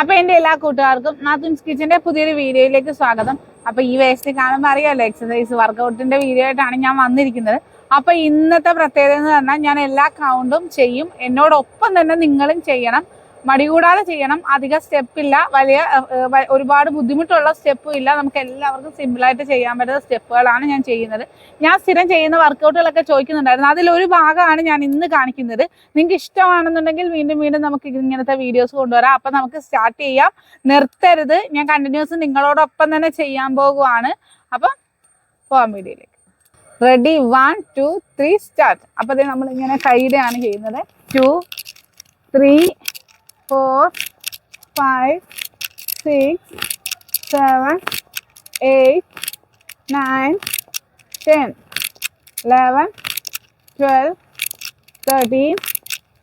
അപ്പൊ എന്റെ എല്ലാ കൂട്ടുകാർക്കും നാത്തുൻസ് കിച്ചന്റെ പുതിയൊരു വീഡിയോയിലേക്ക് സ്വാഗതം. അപ്പൊ ഈ വേസ്റ്റ് കാണുമ്പോൾ അറിയാമല്ലോ എക്സസൈസ് വർക്കൗട്ടിന്റെ വീഡിയോ ആയിട്ടാണ് ഞാൻ വന്നിരിക്കുന്നത്. അപ്പൊ ഇന്നത്തെ പ്രത്യേകത എന്ന് പറഞ്ഞാൽ ഞാൻ എല്ലാ കൗണ്ടും ചെയ്യും. എന്നോടൊപ്പം തന്നെ നിങ്ങളും ചെയ്യണം. മടി കൂടാതെ ചെയ്യണം. അധിക സ്റ്റെപ്പ് ഇല്ല. വലിയ ഒരുപാട് ബുദ്ധിമുട്ടുള്ള സ്റ്റെപ്പും ഇല്ല. നമുക്ക് എല്ലാവർക്കും സിമ്പിളായിട്ട് ചെയ്യാൻ പറ്റുന്ന സ്റ്റെപ്പുകളാണ് ഞാൻ ചെയ്യുന്നത്. ഞാൻ സ്ഥിരം ചെയ്യുന്ന വർക്കൗട്ടുകളൊക്കെ ചോദിക്കുന്നുണ്ടായിരുന്നു. അതിലൊരു ഭാഗമാണ് ഞാൻ ഇന്ന് കാണിക്കുന്നത്. നിങ്ങൾക്ക് ഇഷ്ടമാണെന്നുണ്ടെങ്കിൽ വീണ്ടും വീണ്ടും നമുക്ക് ഇങ്ങനത്തെ വീഡിയോസ് കൊണ്ടുവരാം. അപ്പം നമുക്ക് സ്റ്റാർട്ട് ചെയ്യാം. നിർത്തരുത്. ഞാൻ കണ്ടിന്യൂസ് നിങ്ങളോടൊപ്പം തന്നെ ചെയ്യാൻ പോകുവാണ്. അപ്പം പോകാൻ വീഡിയോയിലേക്ക്. Ready one two three start അപ്പോൾ നമ്മൾ ഇങ്ങനെ കൈയുടെയാണ് ചെയ്യുന്നത്. Two three four five six seven eight nine ten eleven twelve thirteen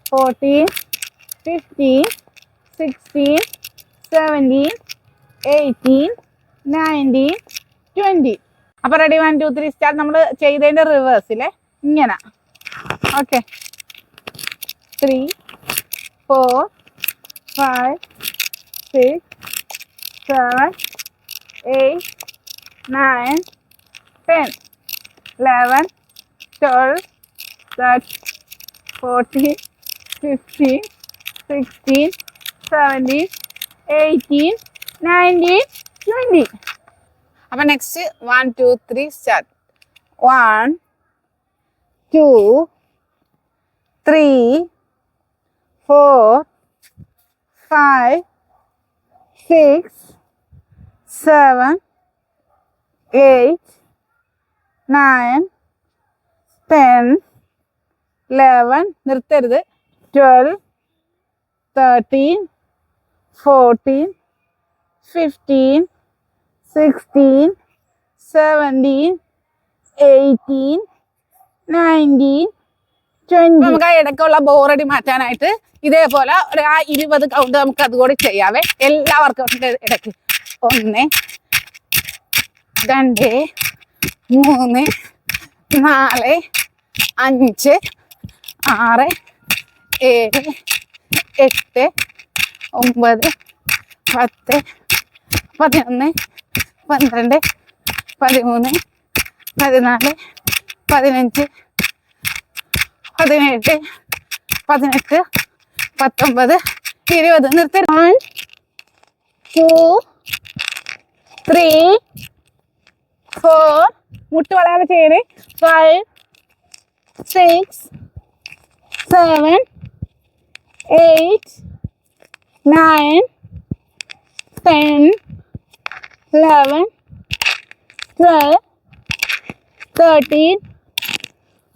fourteen fifteen sixteen seventeen eighteen nineteen twenty അപ്പോൾ ready one two three start നമ്മൾ ചെയ്തതിന്റെ റിവേഴ്സിലെ ഇങ്ങനെ. Okay three four five six seven eight nine ten eleven twelve thirty fourteen fifteen sixteen seventeen eighteen nineteen twenty അപ്പം next one two three start one two three four five six seven eight nine ten eleven നിർത്തരുത്. Twelve thirteen fourteen fifteen sixteen seventeen eighteen nineteen നമുക്ക് ആ ഇടയ്ക്കുള്ള ബോറടി മാറ്റാനായിട്ട് ഇതേപോലെ ഒരു ആ ഇരുപത് കൗണ്ട് നമുക്ക് അതുകൂടി ചെയ്യാവേ. എല്ലാ വർക്കൗട്ടിന്റെ ഇടയ്ക്ക്. ഒന്ന് രണ്ട് മൂന്ന് നാല് അഞ്ച് ആറ് ഏഴ് എട്ട് ഒമ്പത് പത്ത് പതിനൊന്ന് പന്ത്രണ്ട് പതിമൂന്ന് പതിനാല് പതിനഞ്ച് പതിനെട്ട് പതിനെട്ട് പത്തൊമ്പത് ഇരുപത്. നിർത്തി. വൺ ടു ത്രീ ഫോർ മുട്ട് വളയാതെ ചെയ്യണേ. Five six seven eight nine ten eleven twelve thirteen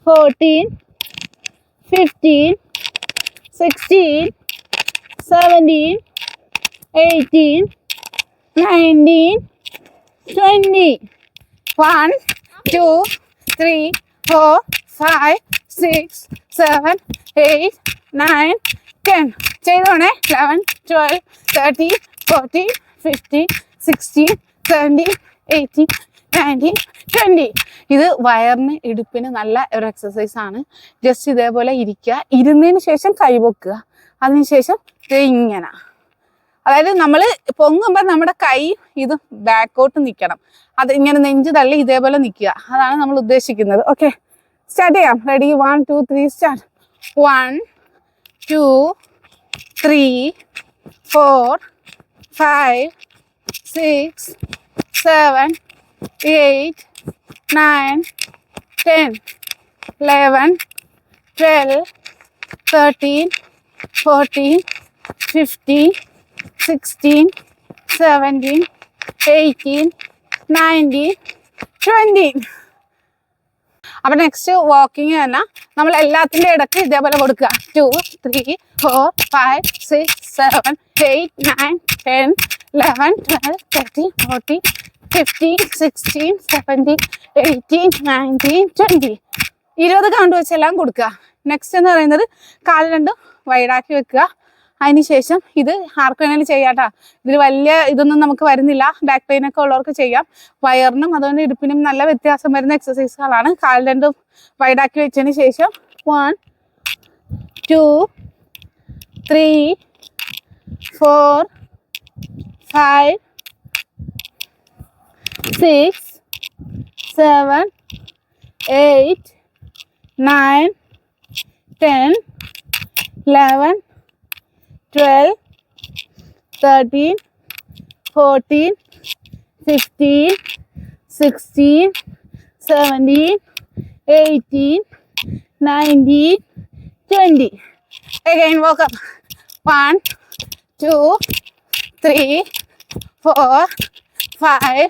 fourteen fifteen sixteen seventeen eighteen nineteen twenty one two three four five six seven eight nine ten ചെയ്തോണേ? Eleven twelve thirteen fourteen fifteen sixteen seventeen eighteen nineteen twenty ഇത് വയറിന് ഇടുപ്പിന് നല്ല ഒരു exercise ആണ്. Just ഇതേപോലെ ഇരിക്കുക. ഇരുന്നതിന് ശേഷം കൈപൊക്കുക അതിനുശേഷം ശേഷം ഇങ്ങനെ. അതായത് നമ്മൾ പൊങ്ങുമ്പോൾ നമ്മുടെ കൈ ഇത് ബാക്കോട്ട് നിൽക്കണം അത് ഇങ്ങനെ നെഞ്ച് തള്ളി ഇതേപോലെ നിൽക്കുക അതാണ് നമ്മൾ ഉദ്ദേശിക്കുന്നത്. ഓക്കെ സ്റ്റാർട്ട് ചെയ്യാം. Ready one two three start one two three four five six seven eight nine ten eleven twelve thirteen fourteen fifteen sixteen seventeen eighteen nineteen twenty അപ്പം നെക്സ്റ്റ് വാക്കിംഗ് തന്നെ നമ്മൾ എല്ലാത്തിന്റെ ഇടയ്ക്ക് ഇതേപോലെ കൊടുക്കുക. Two three four five six seven eight nine ten eleven twelve thirteen fourteen fifteen sixteen seventeen eighteen nineteen twenty ഇരുപത് count വെച്ചെല്ലാം കൊടുക്കുക. നെക്സ്റ്റ് എന്ന് പറയുന്നത് കാൽ രണ്ടും വൈഡാക്കി വെക്കുക. അതിനുശേഷം ഇത് ആർക്ക് വേണേലും ചെയ്യാട്ടാ ഇതിൽ വലിയ ഇതൊന്നും നമുക്ക് വരുന്നില്ല. ബാക്ക് പെയിൻ ഒക്കെ ഉള്ളവർക്ക് ചെയ്യാം. വയറിനും അതുകൊണ്ട് ഇടുപ്പിനും നല്ല വ്യത്യാസം വരുന്ന എക്സസൈസുകളാണ് കാൽ രണ്ടും വൈഡാക്കി വെച്ചതിന് ശേഷം one two three four five, six, seven, eight, nine, ten, eleven, twelve, thirteen, fourteen, fifteen, sixteen, seventeen, eighteen, nineteen, twenty. Again, walk up. One, two, three, four, five,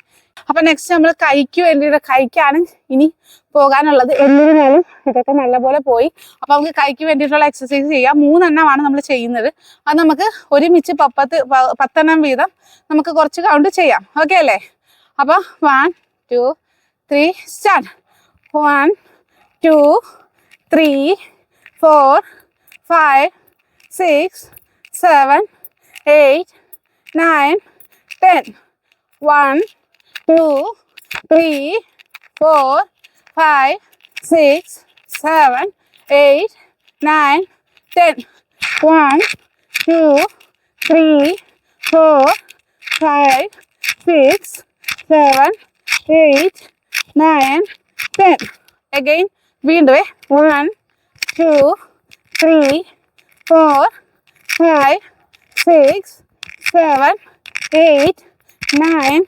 അപ്പൊ നെക്സ്റ്റ് നമ്മൾ കൈക്ക് വേണ്ടിയിട്ട് കൈക്കാണ് ഇനി പോകാനുള്ളത്. എന്നിരുന്നാലും ഇതൊക്കെ നല്ലപോലെ പോയി. അപ്പൊ നമുക്ക് കൈക്ക് വേണ്ടിയിട്ടുള്ള എക്സസൈസ് ചെയ്യാം. മൂന്നെണ്ണമാണ് നമ്മൾ ചെയ്യുന്നത്. അത് നമുക്ക് ഒരുമിച്ച് പപ്പത്ത് പത്തെണ്ണം വീതം നമുക്ക് കുറച്ച് കൗണ്ട് ചെയ്യാം. ഓക്കെ അല്ലേ? അപ്പോൾ one two three start one two three four five six seven eight nine ten one 2, 3, 4, 5, 6, 7, 8, 9, 10. 1, 2, 3, 4, 5, 6, 7, 8, 9, 10. Again, വീണ്ടും 1, 2, 3, 4, 5, 6, 7, 8, 9,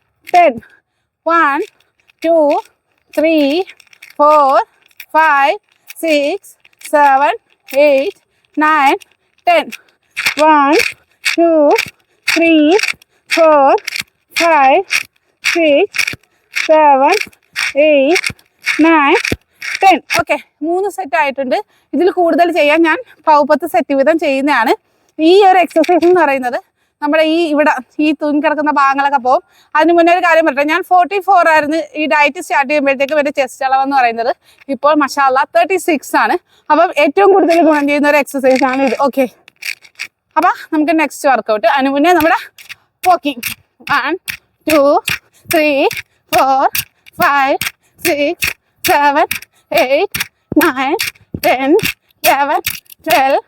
ten one two three four five six seven eight nine ten one two three four five six seven eight nine ten okay മൂന്ന് set ആയിട്ടുണ്ട്. ഇതിൽ കൂടുതൽ ചെയ്യാൻ ഞാൻ പൗപ്പത്ത് set വീതം ചെയ്യുന്നതാണ്. ഈ ഒരു എക്സസൈസ് എന്ന് പറയുന്നത് നമ്മുടെ ഈ ഇവിടെ ഈ തൂങ്ങി കിടക്കുന്ന ഭാഗങ്ങളൊക്കെ പോകും. അതിന് മുന്നേ ഒരു കാര്യം പറയട്ടെ. ഞാൻ ഫോർട്ടി ഫോർ ആയിരുന്നു ഈ ഡയറ്റ് സ്റ്റാർട്ട് ചെയ്യുമ്പോഴത്തേക്കും എന്റെ ചെസ്റ്റ് അളവെന്ന് പറയുന്നത്. ഇപ്പോൾ മഷാല തേർട്ടി സിക്സ് ആണ്. അപ്പം ഏറ്റവും കൂടുതൽ ഗുണം ചെയ്യുന്ന ഒരു എക്സസൈസ് ആണ് ഇത്. ഓക്കെ അപ്പം നമുക്ക് നെക്സ്റ്റ് വർക്കൗട്ട് അതിന് മുന്നേ നമ്മുടെ walking one two three four five six seven eight nine ten eleven twelve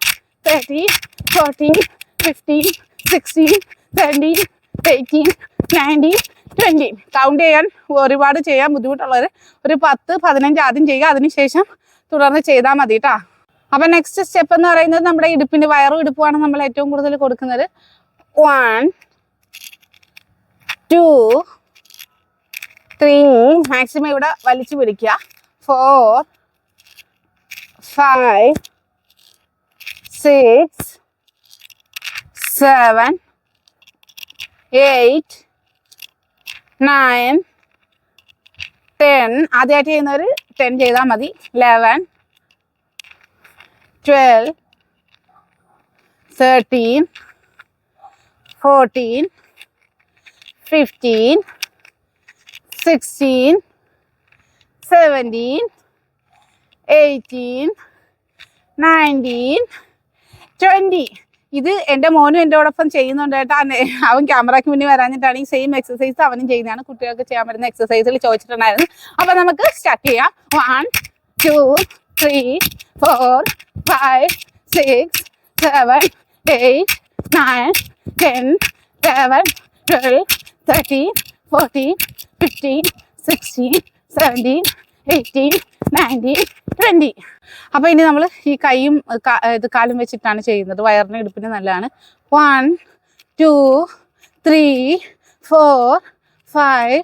thirteen fourteen fifteen, sixteen, seventeen eighteen nineteen twenty count ചെയ്യാൻ ഒരുപാട് ചെയ്യാൻ ബുദ്ധിമുട്ടുള്ളവർ ഒരു പത്ത് പതിനഞ്ച് ആദ്യം ചെയ്യുക. അതിനുശേഷം തുടർന്ന് ചെയ്താൽ മതി കേട്ടോ അപ്പം നെക്സ്റ്റ് സ്റ്റെപ്പ് എന്ന് പറയുന്നത് നമ്മുടെ ഇടുപ്പിന്റെ വയറും ഇടുപ്പുമാണ് നമ്മൾ ഏറ്റവും കൂടുതൽ കൊടുക്കുന്നത്. വൺ ടു ത്രീ മാക്സിമം ഇവിടെ വലിച്ചു പിടിക്കുക. Four five six seven eight nine ten ആദ്യമായിട്ട് ചെയ്യുന്നവർ ടെൻ ചെയ്താൽ മതി. Eleven twelve thirteen fourteen fifteen sixteen seventeen eighteen nineteen twenty ഇത് എന്റെ മോനും എന്റെ ഒപ്പം ചെയ്യുന്നുണ്ടായിട്ട് അവൻ ക്യാമറയ്ക്ക് മുന്നിൽ വരാഞ്ഞിട്ടാണ് ഈ സെയിം എക്സസൈസ് അവനും ചെയ്യുന്നതാണ്. കുട്ടികൾക്ക് ചെയ്യാൻ പറ്റുന്ന എക്സസൈസിൽ ചോദിച്ചിട്ടുണ്ടായിരുന്നു. അപ്പം നമുക്ക് സ്റ്റാർട്ട് ചെയ്യാം. One two three four five six seven eight nine ten eleven twelve thirteen fourteen fifteen sixteen seventeen eighteen nineteen twenty അപ്പോൾ ഇനി നമ്മൾ ഈ കൈയും ഇത് കാലും വെച്ചിട്ടാണ് ചെയ്യുന്നത്. വയറിന് ഇടുപ്പിന് നല്ലതാണ്. One two three four five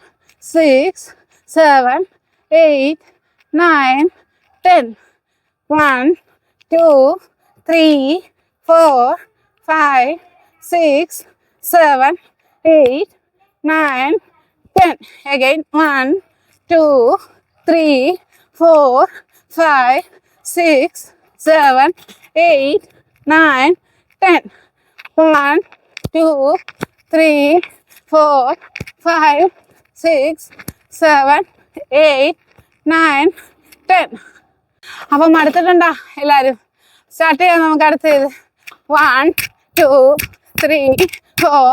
six seven eight nine ten. One two three four five six seven eight nine ten. Again one two three, four, five, six, seven, eight, nine, ten. One, two, three, four, five, six, seven, eight, nine, ten. അപ്പം അടുത്തിട്ടുണ്ടോ എല്ലാവരും start ചെയ്യാം നമുക്ക് അടുത്തത് one two three four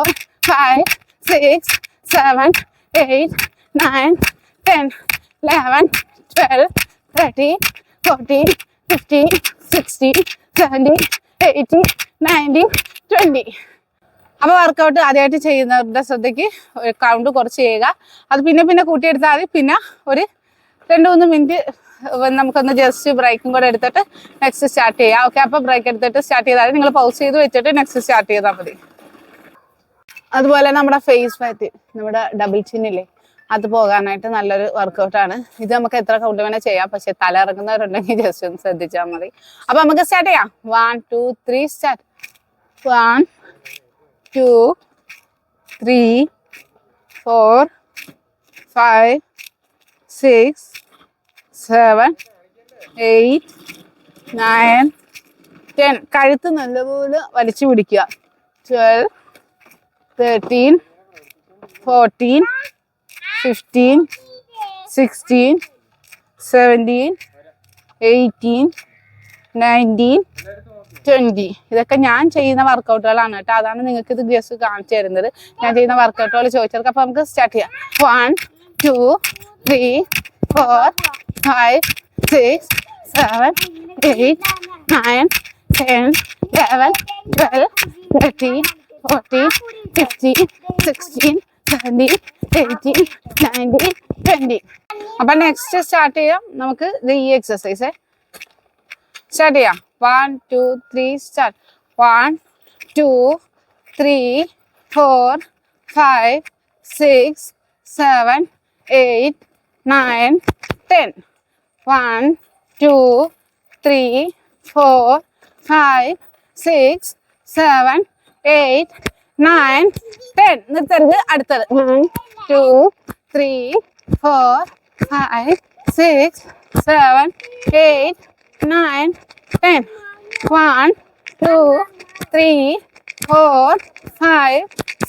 five six seven eight nine ten eleven twelve thirteen fourteen fifteen sixteen seventeen eighteen nineteen twenty അപ്പോൾ workout ആദ്യമായിട്ട് ചെയ്യുന്നവരുടെ ശ്രദ്ധയ്ക്ക് ഒരു കൗണ്ട് കുറച്ച് ചെയ്യുക. അത് പിന്നെ പിന്നെ കൂട്ടിയെടുത്താൽ മതി. പിന്നെ ഒരു രണ്ട് മൂന്ന് മിനിറ്റ് നമുക്കൊന്ന് ജസ്റ്റ് ബ്രേക്കും കൂടെ എടുത്തിട്ട് നെക്സ്റ്റ് സ്റ്റാർട്ട് ചെയ്യാം. ഓക്കെ അപ്പോൾ ബ്രേക്ക് എടുത്തിട്ട് സ്റ്റാർട്ട് ചെയ്താൽ നിങ്ങൾ പൗസ് ചെയ്ത് വെച്ചിട്ട് നെക്സ്റ്റ് സ്റ്റാർട്ട് ചെയ്താൽ മതി. അതുപോലെ നമ്മുടെ ഫേസ് പാറ്റ് നമ്മുടെ ഡബിൾ ചിന്നില്ലേ അത് പോകാനായിട്ട് നല്ലൊരു വർക്കൗട്ടാണ് ഇത് നമുക്ക് എത്ര കൗണ്ട് വേണേൽ ചെയ്യാം. പക്ഷെ തല ഇറങ്ങുന്നവരുണ്ടെങ്കിൽ ജസ്റ്റ് ഒന്ന് ശ്രദ്ധിച്ചാൽ മതി. അപ്പൊ നമുക്ക് സ്റ്റാർട്ട് ചെയ്യാം. One two three start one two three four five six seven eight nine ten കഴുത്ത് നല്ലപോലെ വലിച്ചു പിടിക്കുക. Twelve thirteen fourteen fifteen sixteen seventeen eighteen nineteen twenty ഇതൊക്കെ ഞാൻ ചെയ്യുന്ന വർക്കൗട്ടുകളാണ് കേട്ടോ. അതാണ് നിങ്ങൾക്ക് ഇത് ജസ്റ്റ് കാണിച്ചു തരുന്നത്. ഞാൻ ചെയ്യുന്ന വർക്കൗട്ടുകൾ ചോദിച്ചവർക്ക് അപ്പോൾ നമുക്ക് സ്റ്റാർട്ട് ചെയ്യാം. One two three four five six seven eight nine ten eleven twelve thirteen fourteen fifteen sixteen seventeen eighteen nineteen twenty അപ്പം നെക്സ്റ്റ് സ്റ്റാർട്ട് ചെയ്യാം. നമുക്ക് ഇത് ഈ എക്സസൈസ് സ്റ്റാർട്ട് ചെയ്യാം. One two three start one two three four five six seven eight nine ten one two three four five six seven eight nine ten നിർത്തരുത്. അടുത്തത്. One two three four five six seven eight nine ten one two three four five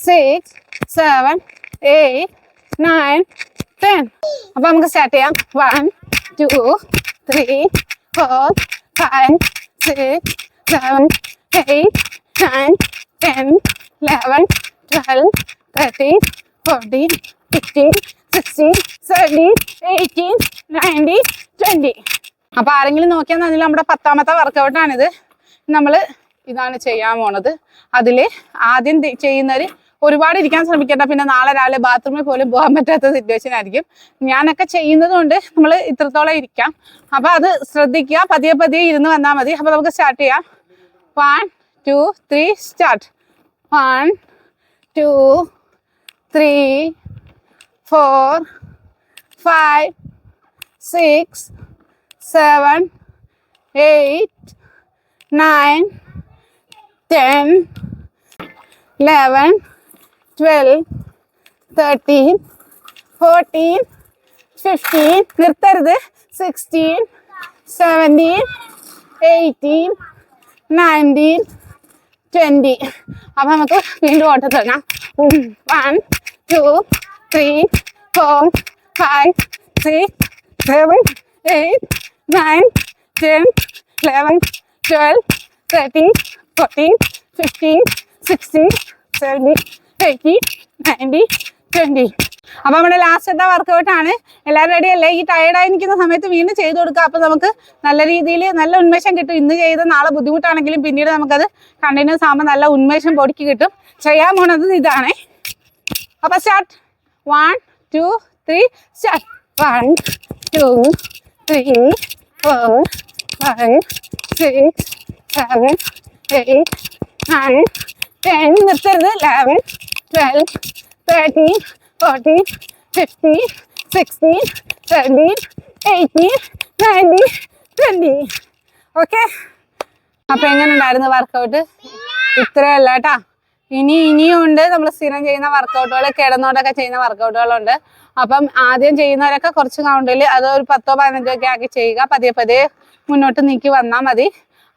six seven eight nine ten അപ്പൊ നമുക്ക് start ചെയ്യാം. One two three four five six seven eight nine ten eleven twelve thirteen fourteen fifteen sixteen seventeen eighteen nineteen twenty അപ്പോൾ ആരെങ്കിലും നോക്കിയാൽ അതിൽ നമ്മുടെ പത്താമത്തെ വർക്കൗട്ടാണിത് നമ്മൾ ഇതാണ് ചെയ്യാൻ പോണത്. അതിൽ ആദ്യം ചെയ്യുന്നവർ ഒരുപാട് ഇരിക്കാൻ ശ്രമിക്കേണ്ട. പിന്നെ നാളെ രാവിലെ ബാത്റൂമിൽ പോലും പോകാൻ പറ്റാത്ത സിറ്റുവേഷൻ ആയിരിക്കും. ഞാനൊക്കെ ചെയ്യുന്നത് കൊണ്ട് നമ്മൾ ഇത്രത്തോളം ഇരിക്കാം. അപ്പോൾ അത് ശ്രദ്ധിക്കുക. പതിയെ പതിയെ ഇരുന്ന് വന്നാൽ മതി. അപ്പോൾ നമുക്ക് സ്റ്റാർട്ട് ചെയ്യാം. One two three start one two three four five six seven, eight, nine, ten, eleven, twelve, thirteen, fourteen, fifteen, നിർത്തരുത് sixteen seventeen eighteen nineteen twenty അപ്പം നമുക്ക് വീണ്ടും ഓട്ടം തുടങ്ങാം. One two three four five three seven eight nine ten eleven twelve thirteen fourteen fifteen sixteen seventeen eighteen ninety twenty അപ്പൊ നമ്മുടെ ലാസ്റ്റത്തെ workout ആണ്. എല്ലാവരും റെഡി അല്ലേ? ഈ ടയർഡായി നിൽക്കുന്ന സമയത്ത് വീണ്ടും ചെയ്ത് കൊടുക്കുക. അപ്പൊ നമുക്ക് നല്ല രീതിയിൽ നല്ല ഉന്മേഷം കിട്ടും. ഇന്ന് ചെയ്ത് നാളെ ബുദ്ധിമുട്ടാണെങ്കിലും പിന്നീട് നമുക്കത് കണ്ടിന്യൂസ് ആകുമ്പോൾ നല്ല ഉന്മേഷം ബോഡിക്ക് കിട്ടും. ചെയ്യാൻ പോണത് ഇതാണ്. അപ്പൊ start one two three start one two three four five six seven eight nine ten നിർത്തരുത്. Eleven twelve thirteen fourteen fifteen sixteen seventeen eighteen nineteen twenty okay? അപ്പോൾ എങ്ങനെ ഉണ്ടായിരുന്നു വർക്കൗട്ട്? ഇത്രയല്ല കേട്ടാ. ഇനി ഇനിയും ഉണ്ട് നമ്മൾ സ്ഥിരം ചെയ്യുന്ന വർക്കൗട്ടുകൾ കിടന്നോണ്ടൊക്കെ ചെയ്യുന്ന വർക്കൗട്ടുകളുണ്ട്. അപ്പം ആദ്യം ചെയ്യുന്നവരൊക്കെ കുറച്ച് കൗണ്ടിൽ അത് ഒരു പത്തോ പതിനഞ്ചോ ഒക്കെ ആക്കി ചെയ്യുക. പതിയെ പതിയെ മുന്നോട്ട് നീക്കി വന്നാൽ മതി.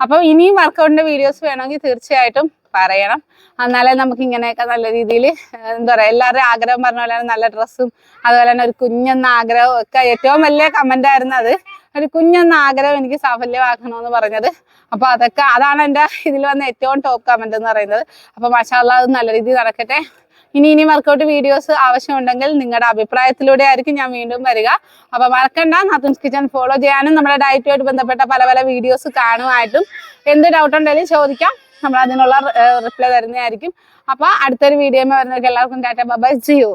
അപ്പം ഇനിയും വർക്കൗട്ടിന്റെ വീഡിയോസ് വേണമെങ്കിൽ തീർച്ചയായിട്ടും പറയണം. എന്നാലേ നമുക്ക് ഇങ്ങനെയൊക്കെ നല്ല രീതിയിൽ എന്താ പറയുക എല്ലാവരുടെയും ആഗ്രഹം പറഞ്ഞ പോലെ നല്ല ഡ്രസ്സും അതുപോലെ തന്നെ ഒരു കുഞ്ഞെന്ന ആഗ്രഹവും ഒക്കെ ഏറ്റവും വലിയ കമന്റ് ആയിരുന്നു അത്. ഒരു കുഞ്ഞെന്ന ആഗ്രഹം എനിക്ക് സാഫല്യമാക്കണമെന്ന് പറഞ്ഞത്. അപ്പൊ അതൊക്കെ അതാണ് എന്റെ ഇതിൽ വന്ന ഏറ്റവും ടോപ്പ് കമന്റ് എന്ന് പറയുന്നത്. അപ്പൊ മഷാല്ല അത് നല്ല രീതിയിൽ നടക്കട്ടെ. ഇനി ഇനി വർക്കൗട്ട് വീഡിയോസ് ആവശ്യമുണ്ടെങ്കിൽ നിങ്ങളുടെ അഭിപ്രായത്തിലൂടെ ആയിരിക്കും ഞാൻ വീണ്ടും വരിക. അപ്പൊ മറക്കണ്ട നത്തുൻസ് കിച്ചൺ ഫോളോ ചെയ്യാനും നമ്മുടെ ഡയറ്റുമായിട്ട് ബന്ധപ്പെട്ട പല പല വീഡിയോസ് കാണുമായിട്ടും എന്ത് ഡൗട്ട് ഉണ്ടെങ്കിലും ചോദിക്കാം. നമ്മൾ അതിനുള്ള റിപ്ലൈ തരുന്നതായിരിക്കും. അപ്പൊ അടുത്തൊരു വീഡിയോ വരുന്നവർക്ക് എല്ലാവർക്കും ടാറ്റ ബൈ ജിയോ